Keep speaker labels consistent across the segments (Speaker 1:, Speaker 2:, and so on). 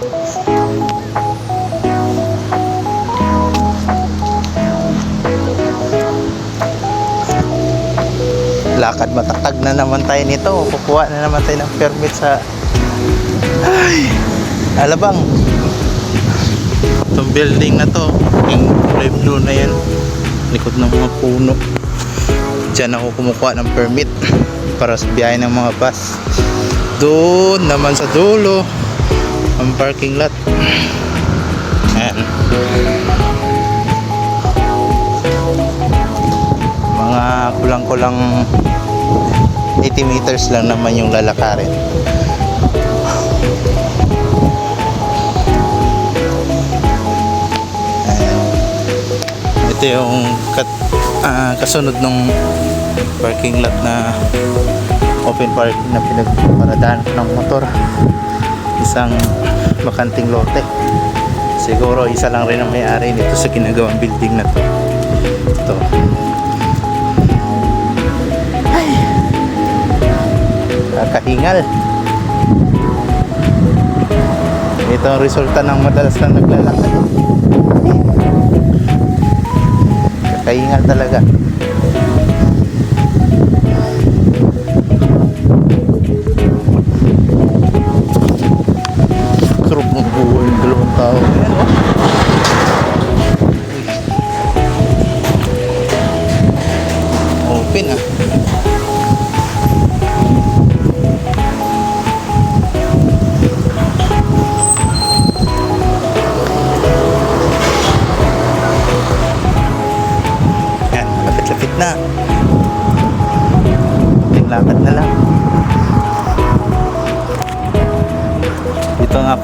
Speaker 1: lakad matatag na naman tayo nito. Kukuha na naman tayo ng permit sa ay alabang. Itong building na to yung kulay blue na yan. Likod ng mga puno. Dyan ako kumukuha ng permit para sa biyahe ng mga bus. Doon naman sa dulo ang parking lot. Ayan. Mga kulang-kulang 80 meters lang naman yung lalakarin. Ito yung kat, ah, kasunod ng parking lot na open parking na pinagparadaan ng motor isang bakanting lote. Siguro isa lang rin ang may-ari nito sa ginagawang building na to. Ito. Kakahingal ito ang resulta ng madalas na naglalakad. Kakahingal talaga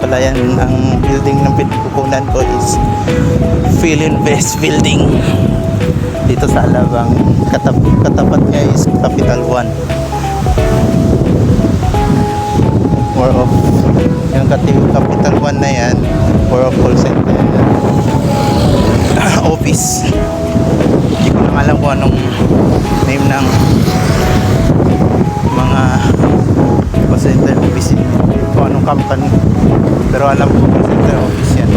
Speaker 1: pala yan, ang building ng pinagkukunan ko is Philinvest Building. Dito sa Alabang, katap katapat niya is Capital One. More of, yung Capital One na yan, more of call center office. Hindi ko lang alam kung anong name ng mga call center office. Kung anong company. Pero alam ko call center office yan.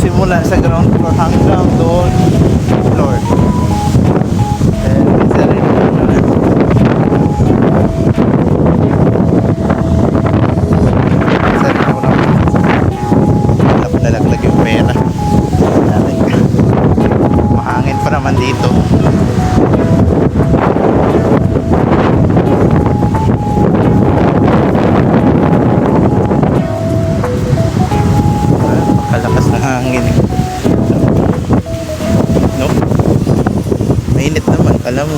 Speaker 1: Simula sa ground floor hanggang doon floor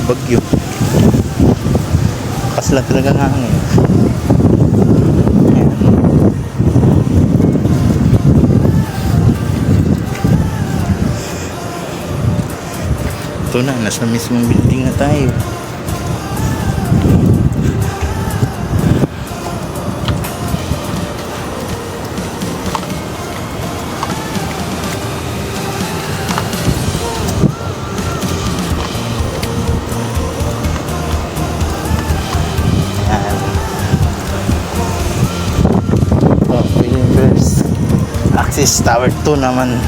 Speaker 1: bagyo. Lakas lang talaga ng hangin. Ito na, nasa mismong building na tayo. Axis Tower 2 naman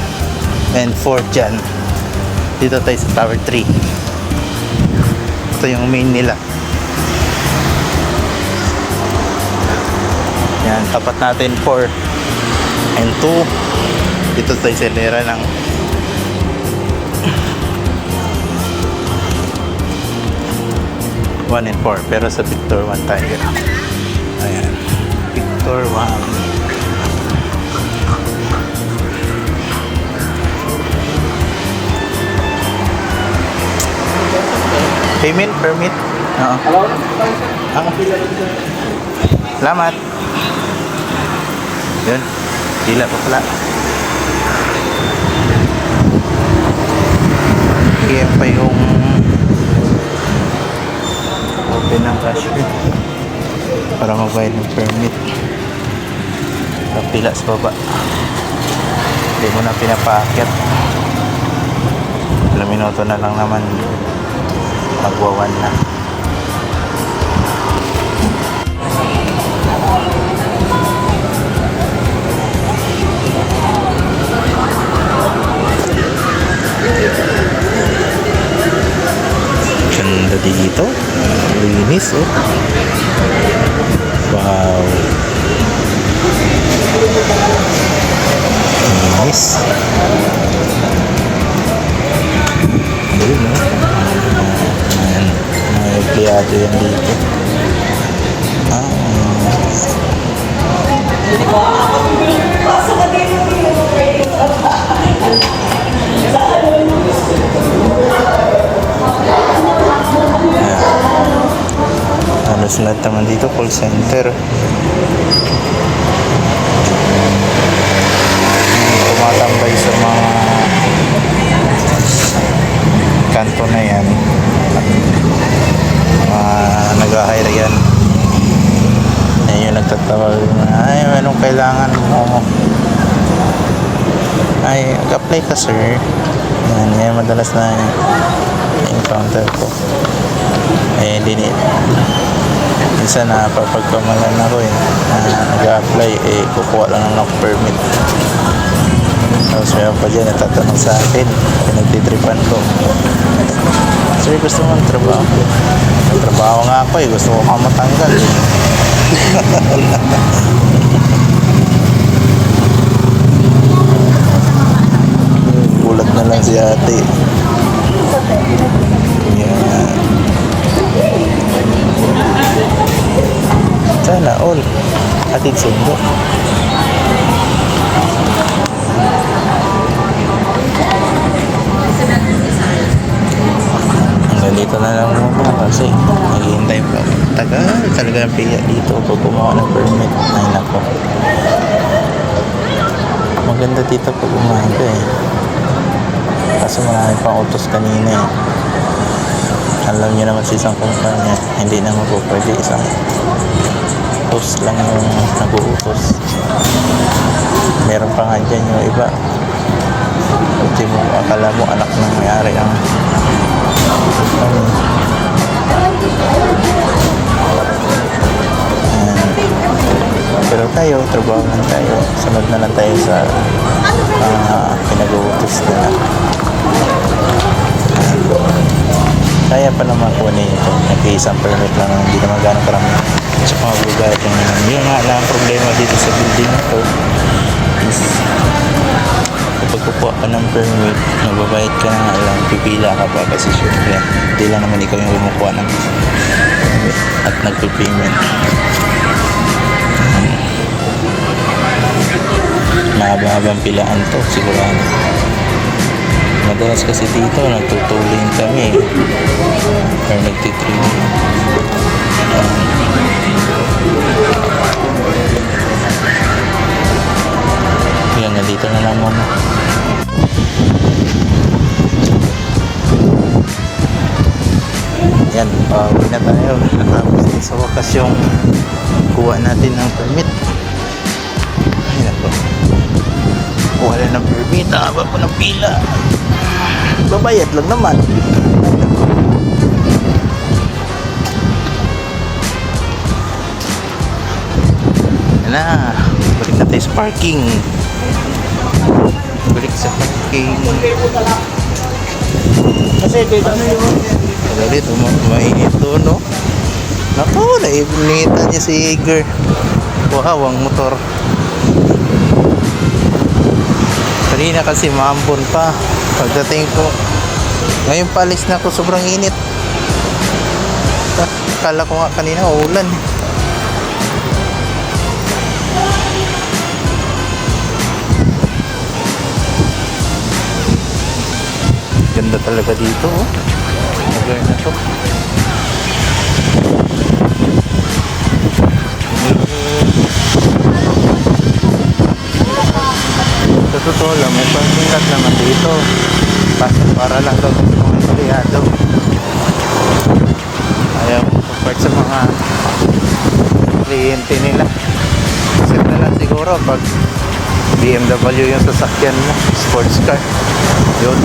Speaker 1: and 4 dyan. Dito tayo sa Tower 3. Ito yung main nila. Yan, tapat natin 4 and 2. Dito tayo sa lera ng one and four pero sa Victor 1 tayo ayan Victor 1 payment permit? Oo.
Speaker 2: Hello?
Speaker 1: ang salamat. Yun. Pila pa pala. Kaya pa yung open ng cashier para magbayad ng permit. Pila sa baba. Hindi mo na pinapaakyat. Ilang minuto na lang naman magwawan na. Ganda dito. Linis oh. Wow. Linis. Empleyado yan dito. Ah, halos lahat naman dito call center. tumatambay sa mga kanto na yan at mga nag-hire yan yung nagtatawag ay anong kailangan mo? Ay mag-apply ka sir. Yan, yan madalas na encounter ko. Eh hindi minsan na papagkamalan ako eh. Na nag-apply eh kukuha lang ng knock permit. Tapos meron pa dyan natatanong sa akin pinagtitripan ko. Sir gusto mo trabaho trabaho nga ako eh. Gusto ko ka matanggal gulat na lang si ate. Yan sana all. Atid sundo. Hanggang dito na lang piya dito pag gumawa ng permit. Ay nako. Maganda dito pag umaga eh. Kaso marami pang utos kanina eh. Alam niyo naman sa isang kumpanya hindi naman po pwede isang utos lang yung nag-uutos. Meron pa nga dyan yung iba. Hindi mo akala mo anak ng mayari ang ano, pero tayo trabaho lang tayo sunod na lang tayo sa mga pinag-uutos nila kaya pa naman kunin ito. Nag-iisang permit lang hindi naman gano'ng karami. Sa mga ito naman. Yung nga lang ang problema dito sa building na to is kapag kukuha ka ng permit, magbabayad ka na lang, pipila ka pa kasi syempre, hindi lang naman ikaw yung kumukuha ng permit at nagpipayment. Mahaba-habang pilaan to, sigurado. Madalas kasi dito, nagtutulin kami. Or nagtitrimming. Um, yan, na lang muna. Yan, pauwi na tayo. Natapos din sa wakas yung kuha natin ng permit. Kuha na ng permit. Haba pa ng pila. Babayad lang naman. Yan na. Balik na tayo sa parking. Balik sa parking. Kasi dito ano yun? Wala dito, ma- mainit to, no? Naku, naibunitan niya si Iger. Wow, ang motor. Kanina kasi maambon pa. Pagdating ko, ngayon palis na ako, sobrang init. Kala ko nga kanina ulan. Ganda talaga dito, oh. Lugar na to. Dito. Basta para lang daw sa mga empleyado. Ayaw compare sa mga kliyente nila. Set na siguro pag BMW yung sasakyan mo, sports car. Yun.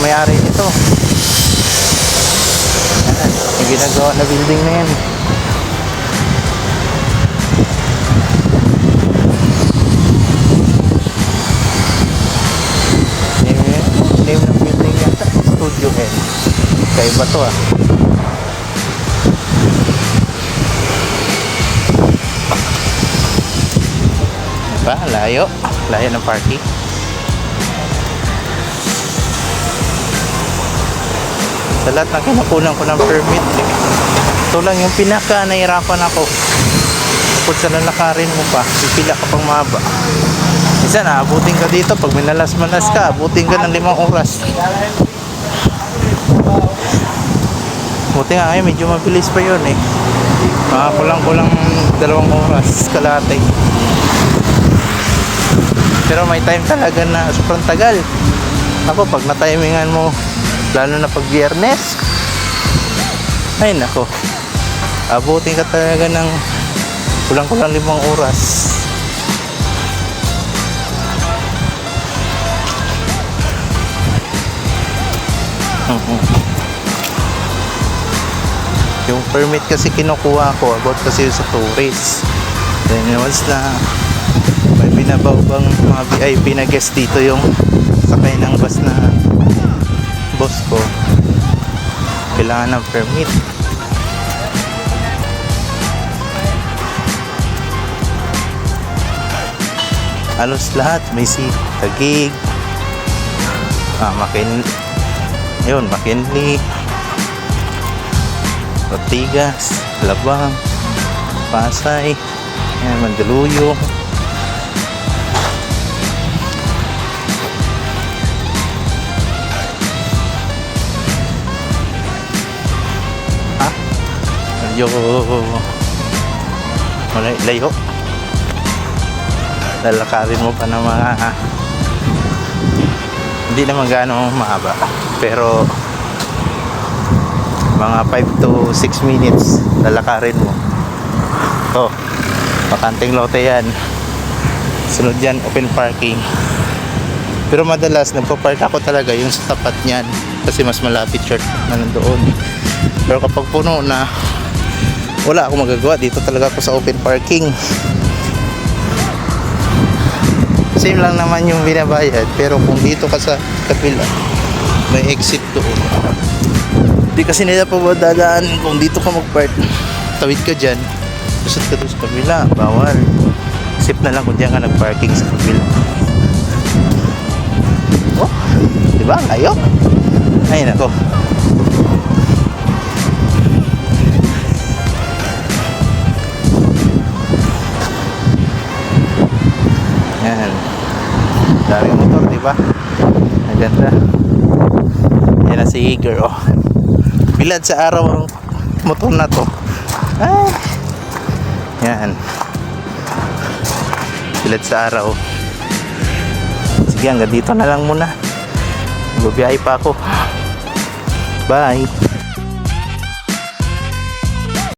Speaker 1: may-ari nito. Yan yung ginagawa na building na yan. Kaiba to ah. Diba layo. Layo ng parking. Sa lahat ng kinukunan ko ng permit, eh. ito lang yung pinaka nahirapan ako. Bukod sa lalakarin mo pa, pipila ka pang mahaba. Minsan, aabutin ka dito. Pag minalas-malas ka, abutin ka ng limang oras. Buti nga ngayon, medyo mabilis pa yun eh. Mga kulang-kulang dalawang oras kalate. Pero may time talaga na sobrang tagal. Ako, pag na-timingan mo, lalo na pag biyernes, ay nako, abutin ka talaga ng kulang-kulang limang oras. Yung permit kasi kinukuha ko about kasi sa tourist. Then once na may binabaw bang mga VIP na guest dito yung sakay ng bus na boss ko. Kailangan ng permit. Halos lahat may si Tagig ah, Makin yun, McKinley Ortigas Labang Pasay. Yan, Mandaluyong medyo layo. Lalakarin mo pa ng mga hindi naman gaano mahaba pero mga 5 to 6 minutes lalakarin mo. To makanting lote yan. Sunod yan open parking. Pero madalas nagpa-park ako talaga yung sa tapat niyan kasi mas malapit siya na nandoon. Pero kapag puno na wala akong magagawa. Dito talaga ako sa open parking. Same lang naman yung binabayad. Pero kung dito ka sa kabila may exit doon. Di kasi nila pa dadaan kung dito ka mag-park? Tawid ka dyan. Lusot ka doon sa kabila. Bawal. Isip na lang kung diyan ka nag-parking sa kabila. Oh! Di ba? Layo ay nako Yan. Daming motor, di ba? Ang ganda. Yan na si Iger, oh. Bilad sa araw ang motor na to. Ay. Yan. Bilad sa araw. Sige, hanggang dito na lang muna. Magbibiyay pa ako. Bye.